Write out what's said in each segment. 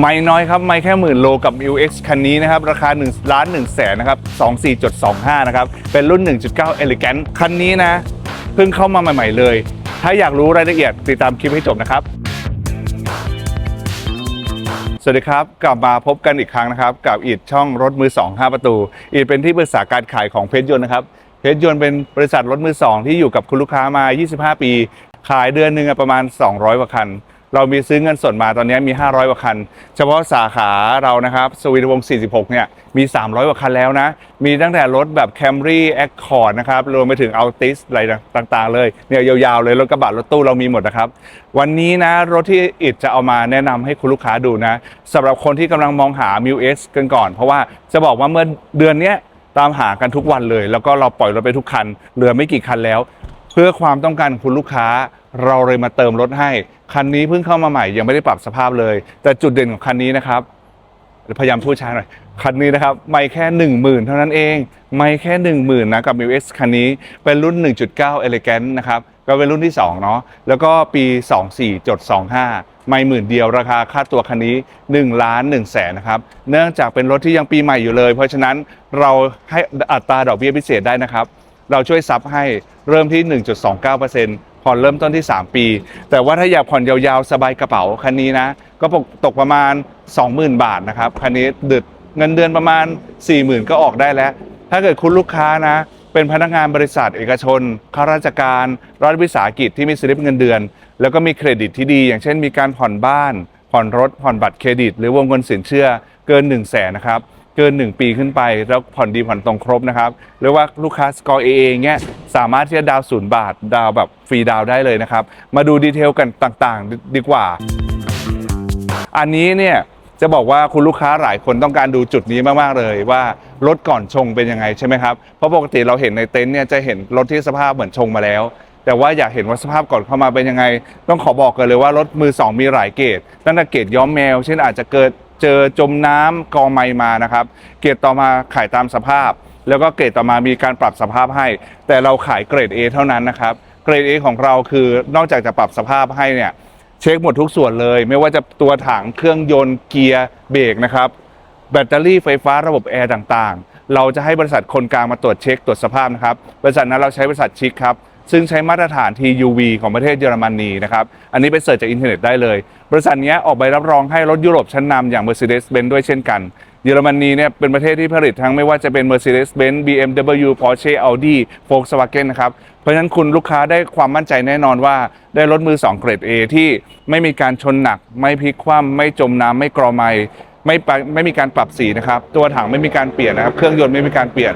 ไม่น้อยครับ ไม่แค่หมื่นโลกับ UX คันนี้นะครับ ราคา1ล้าน1แสนนะครับ24.25 นะครับ เป็นรุ่น 1.9 Elegant คันนี้นะ เพิ่งเข้ามาใหม่ ๆ เลย ถ้าอยากรู้รายละเอียดติดตามคลิปให้จบนะครับ สวัสดีครับ กลับมาพบกันอีกครั้งนะครับ กับอีดช่องรถมือ 2 5 ประตู อีดเป็นที่ปรึกษาการขายของเพชรยนต์นะครับเพชรยนต์เป็นบริษัทรถมือ 2 ที่อยู่กับคุณลูกค้ามา 25 ปี ขายเดือนหนึ่งประมาณ 200กว่าคัน เรามีซื้อเงินสดมาตอนนี้มี 500กว่าคัน เฉพาะสาขาเรานะครับสวีทวงศ์46 เนี่ยมี 300กว่าคันแล้วนะ มีตั้งแต่รถแบบ Camry Accord นะครับ รวมไปถึง Altis อะไรต่างๆ เลยเนี่ยยาวๆ เลยรถกระบะรถตู้เรามีหมดนะครับ วันนี้นะ รถที่อิดจะเอามาแนะนำให้คุณลูกค้าดูนะสำหรับคนที่กำลังมองหา m ิ X กันก่อน เพราะว่าจะบอกว่าเมื่อเดือนนี้ตามหากันทุกวันเลย แล้วก็เราปล่อยรถไปทุกคันเหลือไม่กี่คันแล้ว พื่อความต้องการของคุณลูกค้าเราเลยมาเติมรถให้ คันนี้เพิ่งเข้ามาใหม่ยังไม่ได้ปรับสภาพเลย แต่จุดเด่นของคันนี้นะครับพยายามพูดช้าหน่อย คันนี้นะครับ ไม่แค่ 1 0,000 เท่านั้นเอง ไม่แค่ 1 0,000นะกับ m ิ X คันนี้เป็นรุ่น 1.9 Elegant นะครับก็เป็นรุ่นที่ 2 เนาะแล้วก็ปี 24.25 ไม่หมื่นเดียวราคาค่าตัวคันนี้1ล้าน1แสนนะครับเนื่องจากเป็นรถที่ยังปีใหม่อยู่เลย เพราะฉะนั้นเราให้อัตราดอกเบี้ยพิเศษได้นะครับ เราช่วยซับให้เริ่มที่ 1.29%ผ่อนเริ่มต้นที่ 3 ปี แต่ว่าถ้าอยากผ่อนยาวๆ สบายกระเป๋าคันนี้นะ ก็ตกประมาณ 20,000 บาทนะครับคันนี้ดึดเงินเดือนประมาณ 40,000 ก็ออกได้แล้ว ถ้าเกิดคุณลูกค้านะเป็นพนักงานบริษัทเอกชนข้าราชการ รัฐวิสาหกิจที่มีสลิปเงินเดือน แล้วก็มีเครดิตที่ดี อย่างเช่นมีการผ่อนบ้าน ผ่อนรถ ผ่อนบัตรเครดิต หรือวงเงินสินเชื่อเกิน 1 0 0 0 0แสนนะครับ เกิน 1 ปีขึ้นไป แล้วผ่อนดีผ่อนตรงครบนะครับหรือว่าลูกค้าสกอร์เอเองเนี่ยสามารถที่จะดาวศูนย์บาท ดาวแบบฟรีดาวได้เลยนะครับ มาดูดีเทลกันต่างๆดีดีกว่า อันนี้เนี่ยจะบอกว่าคุณลูกค้าหลายคนต้องการดูจุดนี้มาก ๆ เลยว่ารถก่อนชงเป็นยังไงใช่ไหมครับ เพราะปกติเราเห็นในเต็นท์เนี่ยจะเห็นรถที่สภาพเหมือนชงมาแล้ว แต่ว่าอยากเห็นว่าสภาพก่อนเข้ามาเป็นยังไง ต้องขอบอกกันเลยว่ารถมือ 2 มีหลายเกรดตั้งแต่เกรดย้อมแมว เช่นอาจจะเกิด เจอจมน้ำกองไมมานะครับ เกรดต่อมาขายตามสภาพ แล้วก็เกรดต่อมามีการปรับสภาพให้ แต่เราขายเกรด A เท่านั้นนะครับ เกรด A ของเราคือนอกจากจะปรับสภาพให้เนี่ยเช็คหมดทุกส่วนเลย ไม่ว่าจะตัวถังเครื่องยนต์เกียร์เบรกนะครับแบตเตอรี่ไฟฟ้าระบบแอร์ต่างๆ เราจะให้บริษัทคนกลางมาตรวจเช็คตรวจสภาพนะครับ บริษัทนั้นเราใช้บริษัทชิคครับ ซึ่งใช้มาตรฐาน TUV ของประเทศเยอรมนีนะครับ อันนี้ไปเสิร์ชจากอินเทอร์เน็ตได้เลย บริษัทนี้ออกใบรับรองให้รถยุโรปชั้นนำอย่าง Mercedes-Benz ด้วยเช่นกัน เยอรมนีเนี่ยเป็นประเทศที่ผลิตทั้งไม่ว่าจะเป็น Mercedes-Benz BMW Porsche Audi Volkswagen นะครับ เพราะฉะนั้นคุณลูกค้าได้ความมั่นใจแน่นอนว่าได้รถมือ 2 เกรด A ที่ไม่มีการชนหนัก ไม่พลิกคว่ำไม่จมน้ำไม่กรอไมไม่ไม่มีการปรับสีนะครับตัวถังไม่มีการเปลี่ยนนะครับ เครื่องยนต์ไม่มีการเปลี่ยน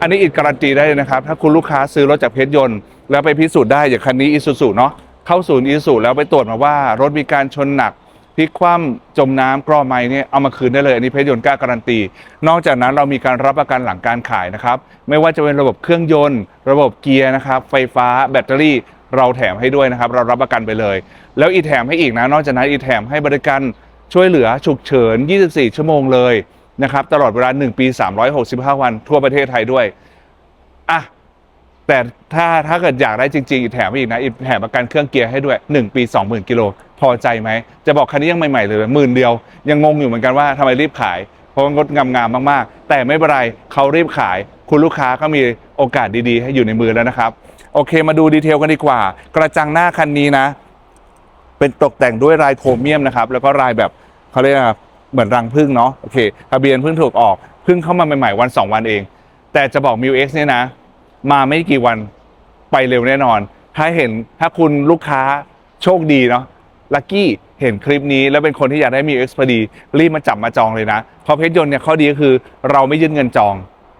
อันนี้อิดการันตีได้เลยนะครับ ถ้าคุณลูกค้าซื้อรถจากเพชรยนต์ แล้วไปพิสูจน์ได้อย่างคันนี้อีซูซูเนาะเข้าศูนย์อีซูซูแล้วไปตรวจมาว่ารถมีการชนหนักพลิกคว่ำจมน้ำกรอไม้เนี่ยเอามาคืนได้เลย อันนี้เพชรยนต์กล้าการันตี นอกจากนั้นเรามีการรับประกันหลังการขายนะครับ ไม่ว่าจะเป็นระบบเครื่องยนต์ ระบบเกียร์นะครับไฟฟ้าแบตเตอรี่เราแถมให้ด้วยนะครับ เรารับประกันไปเลย แล้วอีแถมให้อีกนะ นอกจากนั้นอีแถมให้บริการช่วยเหลือฉุกเฉิน 24 ชั่วโมงเลยนะครับตลอดเวลา 1 ปี 365 วันทั่วประเทศไทยด้วยอะ แต่ถ้าถ้าเกิดอยากได้จริงๆอีกแถมอีกนะอีกแถมประกันเครื่องเกียร์ให้ด้วย 1 ปี 20,000กิโลพอใจไหม จะบอกคันนี้ยังใหม่ๆเลยหมื่นเดียว ยังงงอยู่เหมือนกันว่าทำไมรีบขาย เพราะงดงามๆมากๆ แต่ไม่เป็นไรเขารีบขาย คุณลูกค้าก็มีโอกาสดีๆ ให้อยู่ในมือแล้วนะครับ โอเคมาดูดีเทลกันดีกว่า กระจังหน้าคันนี้นะ เป็นตกแต่งด้วยลายโครเมียมนะครับแล้วก็ลายแบบเขาเรียกว่าเหมือนรังผึ้งเนาะโอเคทะเบียนเพิ่งถูกออกเพิ่งเข้ามาใหม่ๆวัน 2 วันเอง แต่จะบอก m ิ X เนี่ยนะ มาไม่กี่วันไปเร็วแน่นอน ถ้าเห็นถ้าคุณลูกค้าโชคดีเนาะลัคกี้เห็นคลิปนี้แล้วเป็นคนที่อยากได้มี X พอดีรีบมาจับมาจองเลยนะเพราะเพชรยนต์เนี่ยข้อดีก็คือเราไม่ยืนเงินจอง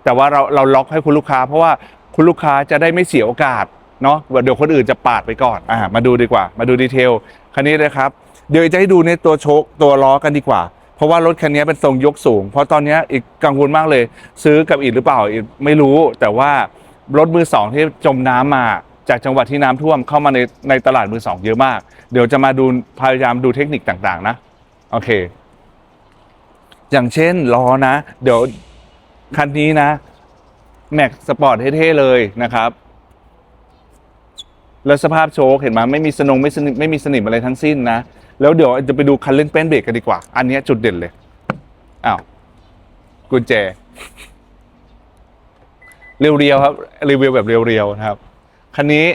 แต่ว่าเราเราล็อกให้คุณลูกค้า เพราะว่าคุณลูกค้าจะได้ไม่เสียโอกาสเนาะเดี๋ยวคนอื่นจะปาดไปก่อนอ่ามาดูดีกว่า มาดูดีเทลคันนี้เลยครับเดี๋ยวจะให้ดูในตัวโชคตัวล้อกันดีกว่า เพราะว่ารถคันนี้เป็นทรงยกสูง เพราะตอนนี้อีกกังวลมากเลย ซื้อกับอีกหรือเปล่าอีกไม่รู้แต่ว่า รถมือสองที่จมน้ำมาจากจังหวัดที่น้ำท่วมเข้ามาในในตลาดมือสองเยอะมาก เดี๋ยวจะมาดูพยายามดูเทคนิคต่างๆ นะ โอเค อย่างเช่นล้อนะ เดี๋ยวคันนี้นะแม็กสปอร์ตเท่ๆเลยนะครับ แล้วสภาพโชคเห็นไหมไม่มีสนงไม่สนิมไม่มีสนิมอะไรทั้งสิ้นนะ แล้วเดี๋ยวจะไปดูคันเร่งแป้นเบรกกันดีกว่า อันนี้จุดเด่นเลยอ้าวกุญแจ เรียวๆครับรีวิวแบบเรียวๆนะครับคันนี้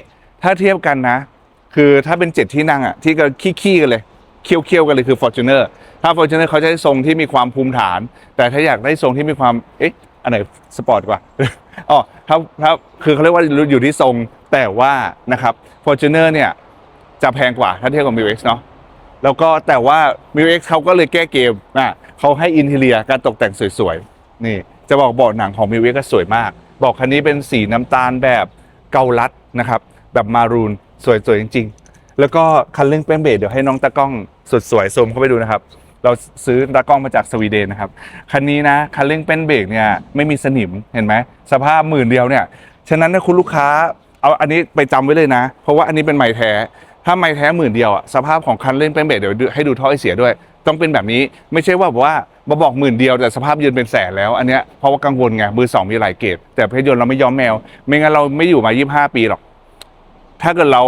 ถ้าเทียบกันนะ คือถ้าเป็นเจ็ดที่นั่งอะที่ก็ขี้ๆกันเลยเคี้ยวๆกันเลยคือ Fortuner ถ้า Fortuner เขาจะได้ทรงที่มีความภูมิฐาน แต่ถ้าอยากได้ทรงที่มีความเอ๊ะอันไหนสปอร์ตกว่าอ๋อถ้าถ้าคือเขาเรียกว่าอยู่ที่ทรงแต่ว่านะครับ Fortuner เนี่ยจะแพงกว่าถ้าเทียบกับ m ิ x เนาะแล้วก็แต่ว่า m ิ x เขาก็เลยแก้เกมนะเขาให้อินเทเลียการตกแต่งสวยๆนี่จะบอกเบาะหนังของ m ิ x ก็สวยมาก บอกคันนี้เป็นสีน้ำตาลแบบเกาลัดนะครับ แบบมารูนสวยๆจริง ๆ แล้วก็คันเร่งแป้นเบรกเดี๋ยวให้น้องตากล้องสุดสวยซูมเข้าไปดูนะครับ เราซื้อตากล้องมาจากสวีเดนนะครับ คันนี้นะคันเร่งแป้นเบรกเนี่ยไม่มีสนิมเห็นไหมสภาพหมื่นเดียวเนี่ย ฉะนั้นถ้าคุณลูกค้าเอาอันนี้ไปจำไว้เลยนะ เพราะว่าอันนี้เป็นไม้แท้ ถ้าไม้แท้หมื่นเดียวอะสภาพของคันเร่งแป้นเบรกเดี๋ยวให้ดูท่อไอเสียด้วย ต้องเป็นแบบนี้ไม่ใช่ว่าว่า มาบอกหมื่นเดียวแต่สภาพยืนเป็นแสนแล้วอันเนี้ยเพราะว่ากังวลไงมือสองมีหลายเกรดแต่เพชรยนต์เราไม่ยอมแมว ไม่งั้นเราไม่อยู่มา 25 ปีหรอก ถ้าเกิดเรา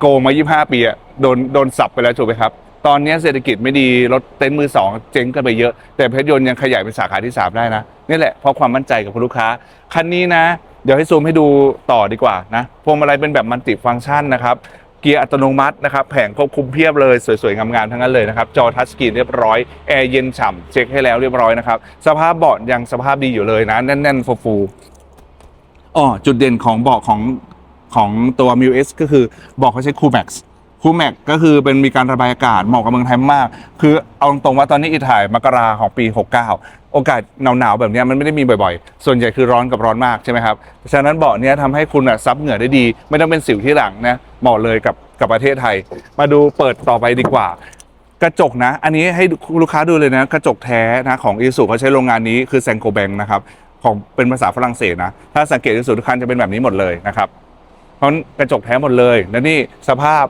โกงมา 25 ปีอะโดนโดนสับไปแล้วถูกไหมครับ ตอนนี้เศรษฐกิจไม่ดีรถเต็นท์มือสองเจ๊งกันไปเยอะ แต่เพชรยนต์ยังขยายเป็นสาขาที่ 3 ได้นะนี่แหละเพราะความมั่นใจกับลูกค้าคันนี้นะ เดี๋ยวให้ซูมให้ดูต่อดีกว่านะพวงมาลัยเป็นแบบมัลติฟังก์ชันนะครับ เกียร์อัตโนมัตินะครับแผงควบคุมเพียบเลยสวยๆงามๆทั้งนั้นเลยนะครับจอทัชสกรีนเรียบร้อยแอร์เย็นฉ่ำเช็คให้แล้วเรียบร้อยนะครับสภาพเบาะยังสภาพดีอยู่เลยนะแน่นๆฟูๆอ๋อจุดเด่นของเบาะของของตัว m ิ s ก็คือเบาะเขาใช้ Cool Max Cool Max ก็คือเป็นมีการระบายอากาศเหมาะกับเมืองไทยมาก คือเอาตรงๆว่าตอนนี้อีถ่ายมกราของปี 69 โอกาสหนาวๆแบบนี้มันไม่ได้มีบ่อยๆ ส่วนใหญ่คือร้อนกับร้อนมากใช่ไหมครับฉะนั้นเบาะนี้ยทำให้คุณอะซับเหงื่อได้ดี ไม่ต้องเป็นสิวที่หลังนะเหมาะเลยกับกับประเทศไทย มาดูเปิดต่อไปดีกว่า กระจกนะ อันนี้ให้ลูกค้าดูเลยนะ กระจกแท้นะของอีสุเขาใช้โรงงานนี้คือแซงโกแบงนะครับของเป็นภาษาฝรั่งเศสนะถ้าสังเกตอีสุทุกคันจะเป็นแบบนี้หมดเลยนะครับเพราะกระจกแท้หมดเลยแล้วนี่สภาพ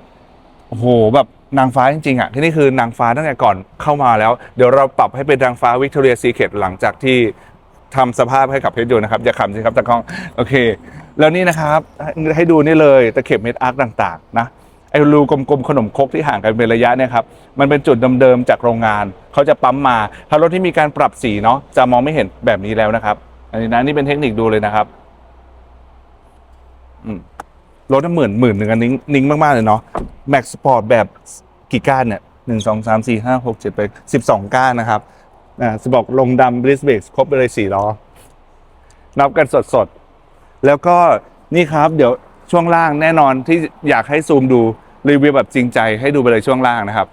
โอ้โหแบบนางฟ้าจริงๆอะที่นี่คือนางฟ้าตั้งแต่ก่อนเข้ามาแล้ว เดี๋ยวเราปรับให้เป็นนางฟ้าวิกตอเรียซีเคทหลังจากที่ทำสภาพให้กับเพชรยนต์นะครับ อย่าขำสิครับตะกล้องโอเค แล้วนี่นะครับให้ให้ดูนี่เลยตะเข็บเม็ดอาร์คต่างๆ นะไอ้รูกลมๆขนมครกที่ห่างกันเป็นระยะเนี่ยครับมันเป็นจุดเดิมๆจากโรงงานเขาจะปั๊มมา ถ้ารถที่มีการปรับสีเนาะจะมองไม่เห็นแบบนี้แล้วนะครับ อันนี้นะนี่เป็นเทคนิคดูเลยนะครับ อืม รถหมื่นหมื่นหนึ่งอันนิ้งนิ้งมาก ๆ เลยเนาะแม็กสปอร์ตแบบกี่ก้านเนี่ยหนึ่งสองสามสี่ห้าหกเจ็ดไปสิบสองก้านนะครับอ่าจะบอกลงดำบริสเบกครบไปเลยสี่ล้อ นับกันสดๆ แล้วก็นี่ครับเดี๋ยวช่วงล่างแน่นอนที่อยากให้ซูมดูรีวิวแบบจริงใจให้ดูไปเลยช่วงล่างนะครับ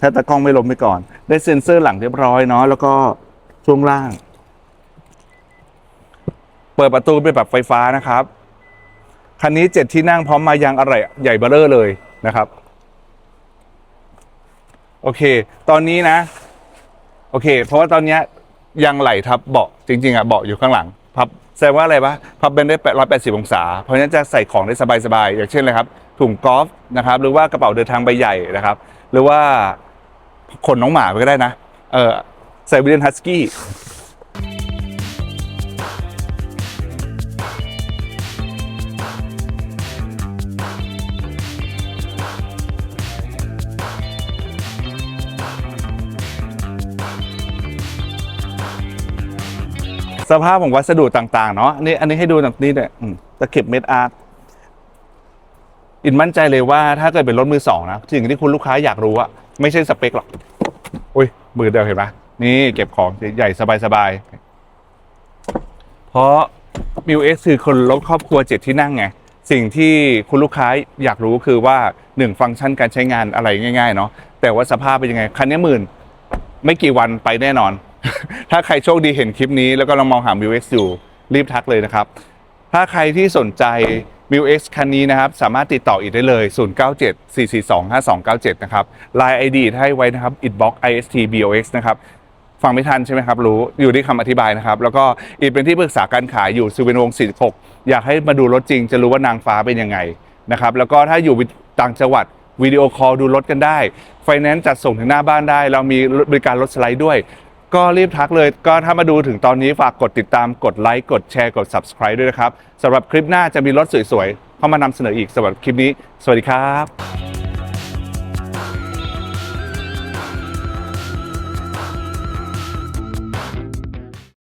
ถ้าตะกล้องไม่ล้มไปก่อน ได้เซ็นเซอร์หลังเรียบร้อยเนาะแล้วก็ช่วงล่าง เปิดประตูเป็นแบบไฟฟ้านะครับ คันนี้เจ็ดที่นั่งพร้อมมายางอะไรใหญ่เบ้อเร่อเลยนะครับ โอเค ตอนนี้นะ โอเค เพราะว่าตอนนี้ยางไหลทับเบาะจริง ๆอะเบาะอยู่ข้างหลังพับแสดงว่าอะไรปะพับเป็นได้ร้อยแปดสิบองศา เพราะฉะนั้นจะใส่ของได้สบายๆ อย่างเช่นเลยครับ ถุงกอล์ฟนะครับ หรือว่ากระเป๋าเดินทางใบใหญ่นะครับ หรือว่าขนน้องหมาไปก็ได้นะ เออใส่วิลเลนฮัสกี้ สภาพของวัสดุต่างๆเนาะนนี้อันนี้ให้ดูแบบนี้เนี่ยตะเข็บเม็ดอาร์ตอินมั่นใจเลยว่าถ้าเกิดเป็นรถมือสองนะสิ่งที่คุณลูกค้าอยากรู้อะไม่ใช่สเปคหรอก อุ้ย มือเดียวเห็นปะนี่เก็บของใหญ่สบายๆ เพราะมิวเอ็กคือคนรถครอบครัวเจ็ดที่นั่งไง สิ่งที่คุณลูกค้าอยากรู้คือว่าหนึ่งฟังก์ชันการใช้งานอะไรง่ายๆเนาะแต่ว่าสภาพเป็นยังไง คันนี้หมื่น ไม่กี่วันไปแน่นอน ถ้าใครโชคดีเห็นคลิปนี้แล้วก็ลองมองหา m ิ x อยู่รีบทักเลยนะครับ ถ้าใครที่สนใจ m ิ x คันนี้นะครับ สามารถติดต่ออีกได้เลย 0974425297 นะครับ Line ID ให้ไว้นะครับ inbox istbox นะครับฟังไม่ทันใช่ไหมครับ รู้อยู่ที่คำอธิบายนะครับ แล้วก็อีกเป็นที่ปรึกษาการขายอยู่สุวินวงศ์46 อยากให้มาดูรถจริง จะรู้ว่านางฟ้าเป็นยังไงนะครับ แล้วก็ถ้าอยู่ต่างจังหวัดวิดีโอคอลดูรถกันได้ ไฟแนนซ์จัดส่งถึงหน้าบ้านได้ เรามีบริการรถสไลด์ด้วย ก็รีบทักเลย ก็ถ้ามาดูถึงตอนนี้ฝากกดติดตามกดไลค์กดแชร์กด subscribe ด้วยนะครับสำหรับคลิปหน้าจะมีรถสวยๆเข้ามานำเสนออีกสำหรับคลิปนี้ สวัสดีครับ